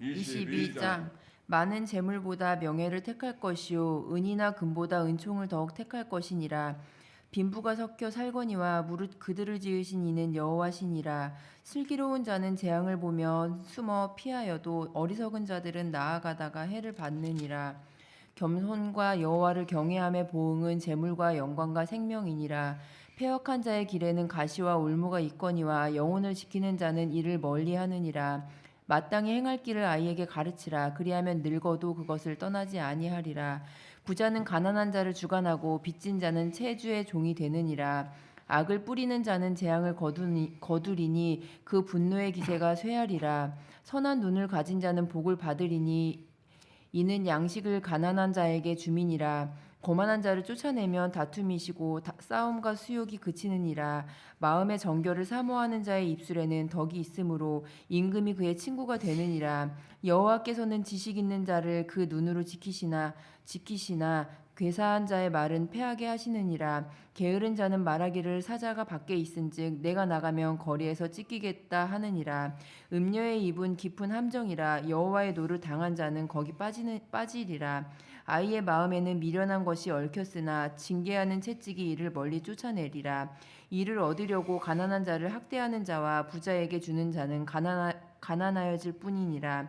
22 22장. 많은 재물보다 명예를 택할 것이요 은이나 금보다 은총을 더욱 택할 것이니라. 빈부가 섞여 살거니와 무릇 그들을 지으신 이는 여호와시니라. 슬기로운 자는 재앙을 보며 숨어 피하여도 어리석은 자들은 나아가다가 해를 받느니라. 겸손과 여호와를 경외함의 보응은 재물과 영광과 생명이니라. 폐역한 자의 길에는 가시와 올무가 있거니와 영혼을 지키는 자는 이를 멀리하느니라 마땅히 행할 길을 아이에게 가르치라. 그리하면 늙어도 그것을 떠나지 아니하리라. 부자는 가난한 자를 주관하고 빚진 자는 체주의 종이 되느니라. 악을 뿌리는 자는 재앙을 거두니, 거두리니 그 분노의 기세가 쇠하리라. 선한 눈을 가진 자는 복을 받으리니 이는 양식을 가난한 자에게 주민이라 거만한 자를 쫓아내면 다툼이시고 다- 싸움과 수욕이 그치느니라. 마음의 정결을 사모하는 자의 입술에는 덕이 있으므로 임금이 그의 친구가 되느니라. 여호와께서는 지식 있는 자를 그 눈으로 지키시나 지키시나 괴사한 자의 말은 패하게 하시느니라. 게으른 자는 말하기를 사자가 밖에 있은즉 내가 나가면 거리에서 찢기겠다 하느니라. 음녀의 입은 깊은 함정이라 여호와의 노를 당한 자는 거기 빠지는 빠지리라 아이의 마음에는 미련한 것이 얽혔으나 징계하는 채찍이 이를 멀리 쫓아내리라. 이를 얻으려고 가난한 자를 학대하는 자와 부자에게 주는 자는 가난하, 가난하여질 뿐이니라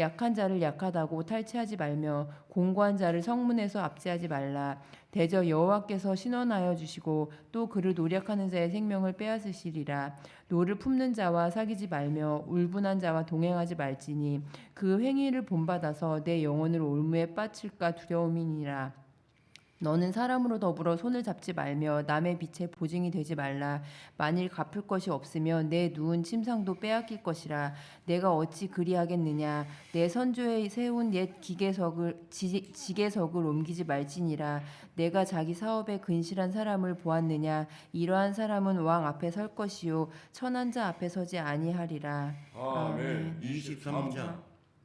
약한 자를 약하다고 탈취하지 말며 공고한 자를 성문에서 압제하지 말라. 대저 여호와께서 신원하여 주시고 또 그를 노력하는 자의 생명을 빼앗으시리라. 노를 품는 자와 사귀지 말며 울분한 자와 동행하지 말지니 그 행위를 본받아서 내 영혼을 올무에 빠질까 두려움이니라 너는 사람으로 더불어 손을 잡지 말며 남의 빛에 보증이 되지 말라. 만일 갚을 것이 없으면 내 누운 침상도 빼앗길 것이라. 내가 어찌 그리하겠느냐. 내 선조에 세운 옛 기계석을 지, 지계석을 옮기지 말지니라. 내가 자기 사업에 근실한 사람을 보았느냐. 이러한 사람은 왕 앞에 설 것이요 천한 자 앞에 서지 아니하리라. 아멘. 23장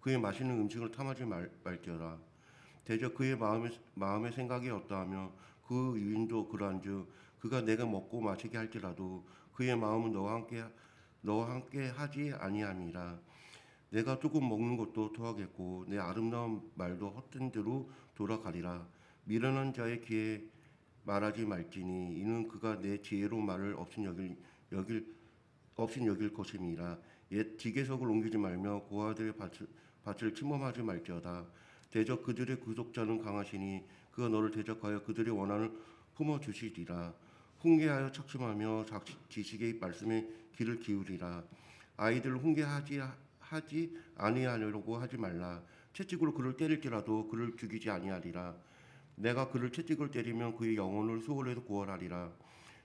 그의 마시는 음식을 탐하지 말, 말지어다. 대저 그의 마음의, 마음의 생각이 어떠하며 그 유인도 그러한즉 그가 내가 먹고 마시게 할지라도 그의 마음은 너와 함께 너와 함께 하지 아니함이라. 내가 조금 먹는 것도 토하겠고 내 아름다운 말도 헛된 대로 돌아가리라. 미련한 자의 귀에 말하지 말지니 이는 그가 내 지혜로 말을 없인 여길 여길 없인 여길 것임이라. 옛 지계석을 옮기지 말며 고아들의 밭을, 밭을 침범하지 말지어다. 대적 그들의 구속자는 강하시니 그가 너를 대적하여 그들의 원한을 품어 주시리라. 훈계하여 착심하며 작- 지식의 말씀에 귀를 기울이라. 아이들을 훈계하지 하지 아니하려고 하지 말라. 채찍으로 그를 때릴지라도 그를 죽이지 아니하리라. 내가 그를 채찍을 때리면 그의 영혼을 수월에서 구원하리라.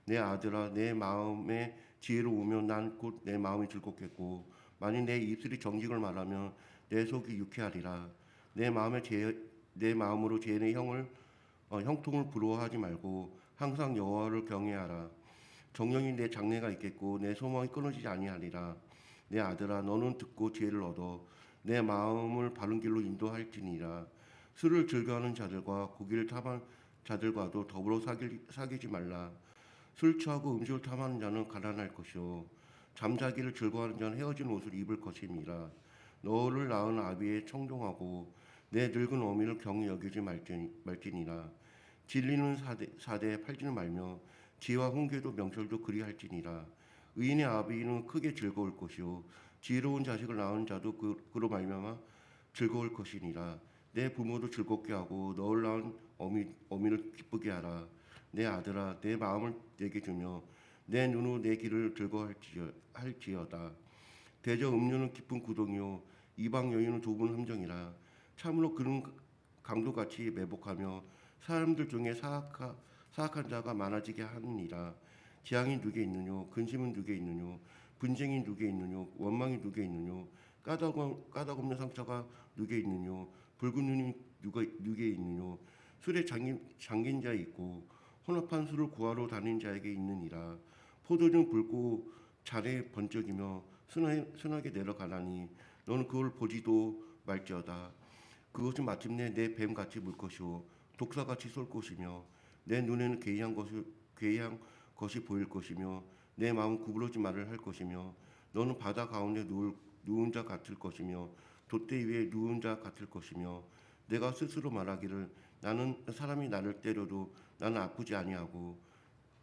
내 아들아 내 마음에 지혜로우면 난 곧 내 마음이 즐겁겠고 만일 내 입술이 정직을 말하면 내 속이 유쾌하리라. 내 마음에 제, 내 마음으로 죄의 형을 어, 형통을 부러워하지 말고 항상 여호와를 경외하라. 정령이 내 장래가 있겠고 내 소망이 끊어지지 아니하리라. 내 아들아 너는 듣고 지혜를 얻어 내 마음을 바른 길로 인도할지니라. 술을 즐겨하는 자들과 고기를 탐한 자들과도 더불어 사귀, 사귀지 말라. 술 취하고 음식을 탐하는 자는 가난할 것이요 잠자기를 즐거워하는 자는 헤어진 옷을 입을 것임이라. 너를 낳은 아비에 청종하고 내 늙은 어미를 경히 여기지 말지니, 말지니라. 진리는 사대, 사대에 팔지는 말며 지혜와 훈계도 명철도 그리할지니라. 의인의 아비는 크게 즐거울 것이요 지혜로운 자식을 낳은 자도 그, 그로 말미암아 즐거울 것이니라. 내 부모를 즐겁게 하고 너를 낳은 어미, 어미를 기쁘게 하라. 내 아들아 내 마음을 내게 주며 내 눈으로 내 길을 즐거할지어다. 대저 음료는 깊은 구덩이요 이방 여인은 좁은 함정이라 참으로 그는 강도같이 매복하며 사람들 중에 사악하, 사악한 자가 많아지게 하느니라. 재앙이 누게 있느뇨? 근심은 누게 있느뇨? 분쟁이 누게 있느뇨? 원망이 누게 있느뇨? 까닭, 까닭 없는 상처가 누게 있느뇨? 붉은 눈이 누가 누게 있느뇨? 술에 잠긴, 잠긴 자 있고 혼합한 술을 구하러 다니는 자에게 있느니라. 포도는 붉고 잔에 번쩍이며 순하게, 순하게 내려가나니 너는 그걸 보지도 말지어다. 그것은 마침내 내 뱀같이 물 것이요 독사같이 쏠 것이며 내 눈에는 괴이한 것이 괴이한 것이 보일 것이며 내 마음 구부러지 말을 할 것이며 너는 바다 가운데 누울, 누운 자 같을 것이며 돛대 위에 누운 자 같을 것이며 내가 스스로 말하기를 나는 사람이 나를 때려도 나는 아프지 아니하고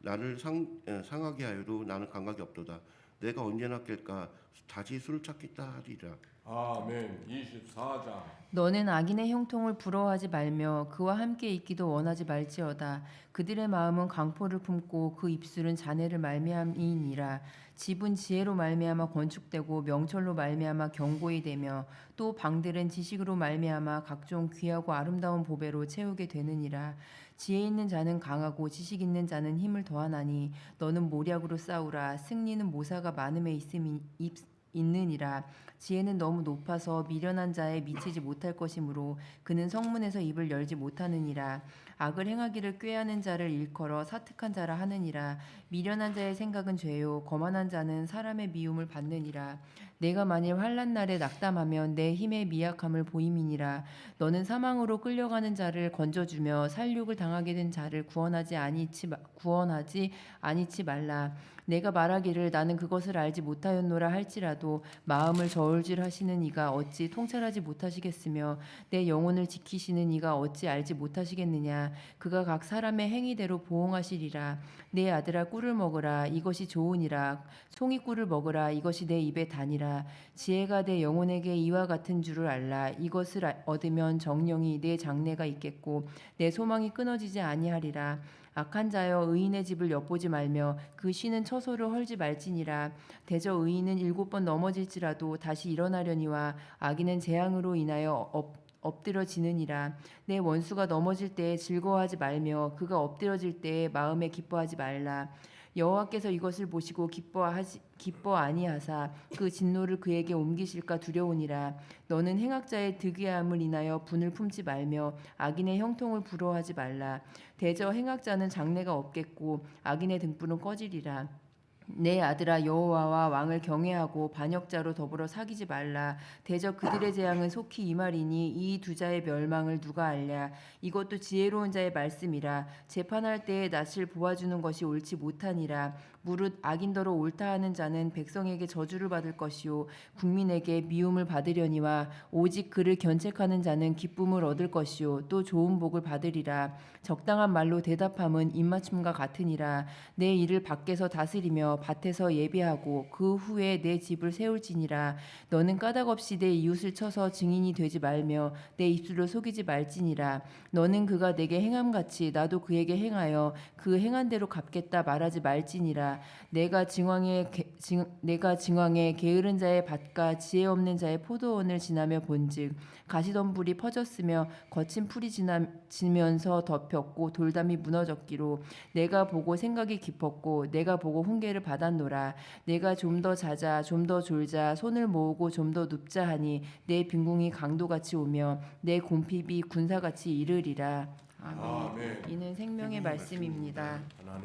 나를 상, 에, 상하게 하여도 나는 감각이 없도다 내가 언제나 깰까 다시 술을 찾겠다 하리라 아멘. 24장. 너는 악인의 형통을 부러워하지 말며 그와 함께 있기도 원하지 말지어다. 그들의 마음은 강포를 품고 그 입술은 잔해를 말미암이니라. 집은 지혜로 말미암아 건축되고 명철로 말미암아 경고히 되며 또 방들은 지식으로 말미암아 각종 귀하고 아름다운 보배로 채우게 되느니라. 지혜 있는 자는 강하고 지식 있는 자는 힘을 더하나니 너는 모략으로 싸우라. 승리는 모사가 많음에 있음이 있- 있느니라. 지혜는 너무 높아서 미련한 자에 미치지 못할 것이므로 그는 성문에서 입을 열지 못하느니라. 악을 행하기를 꾀하는 자를 일컬어 사특한 자라 하느니라. 미련한 자의 생각은 죄요 거만한 자는 사람의 미움을 받느니라. 내가 만일 환난 날에 낙담하면 내 힘의 미약함을 보임이니라. 너는 사망으로 끌려가는 자를 건져주며 살육을 당하게 된 자를 구원하지 아니치 마- 구원하지 아니치 말라. 내가 말하기를 나는 그것을 알지 못하였노라 할지라도 마음을 저울질하시는 이가 어찌 통찰하지 못하시겠으며 내 영혼을 지키시는 이가 어찌 알지 못하시겠느냐? 그가 각 사람의 행위대로 보응하시리라. 내 아들아 꿀을 먹으라. 이것이 좋으니라. 송이 꿀을 먹으라. 이것이 내 입에 다니라 지혜가 내 영혼에게 이와 같은 줄을 알라. 이것을 아- 얻으면 정령이 내 장래가 있겠고 내 소망이 끊어지지 아니하리라. 악한 자여 의인의 집을 엿보지 말며 그 쉬는 처소를 헐지 말지니라. 대저 의인은 일곱 번 넘어질지라도 다시 일어나려니와 악인은 재앙으로 인하여 엎, 엎드러지느니라. 내 원수가 넘어질 때에 즐거워하지 말며 그가 엎드러질 때에 마음에 기뻐하지 말라 여호와께서 이것을 보시고 기뻐하시 기뻐 아니하사 그 진노를 그에게 옮기실까 두려우니라. 너는 행악자의 득이함을 인하여 분을 품지 말며 악인의 형통을 부러워하지 말라. 대저 행악자는 장래가 없겠고 악인의 등불은 꺼지리라 내 아들아 여호와와 왕을 경외하고 반역자로 더불어 사귀지 말라. 대저 그들의 재앙은 속히 이 말이니 이 두 자의 멸망을 누가 알랴? 이것도 지혜로운 자의 말씀이라. 재판할 때에 낯을 보아주는 것이 옳지 못하니라 무릇 악인더러 옳다 하는 자는 백성에게 저주를 받을 것이요 국민에게 미움을 받으려니와 오직 그를 견책하는 자는 기쁨을 얻을 것이요 또 좋은 복을 받으리라. 적당한 말로 대답함은 입맞춤과 같으니라. 내 일을 밖에서 다스리며 밭에서 예비하고 그 후에 내 집을 세울지니라. 너는 까닭없이 내 이웃을 쳐서 증인이 되지 말며 내 입술을 속이지 말지니라. 너는 그가 내게 행함같이 나도 그에게 행하여 그 행한 대로 갚겠다 말하지 말지니라 내가 증왕의 게- 징, 내가 증왕의 게으른 자의 밭과 지혜 없는 자의 포도원을 지나며 본즉 가시덤불이 퍼졌으며 거친 풀이 지나, 지면서 덮였고 돌담이 무너졌기로 내가 보고 생각이 깊었고 내가 보고 훈계를 받았노라 내가 좀 더 자자 좀 더 졸자 손을 모으고 좀 더 눕자 하니 내 빈궁이 강도같이 오며 내 곰핍이 군사같이 이르리라 아멘. 아멘. 이는 생명의 말씀입니다. 하나님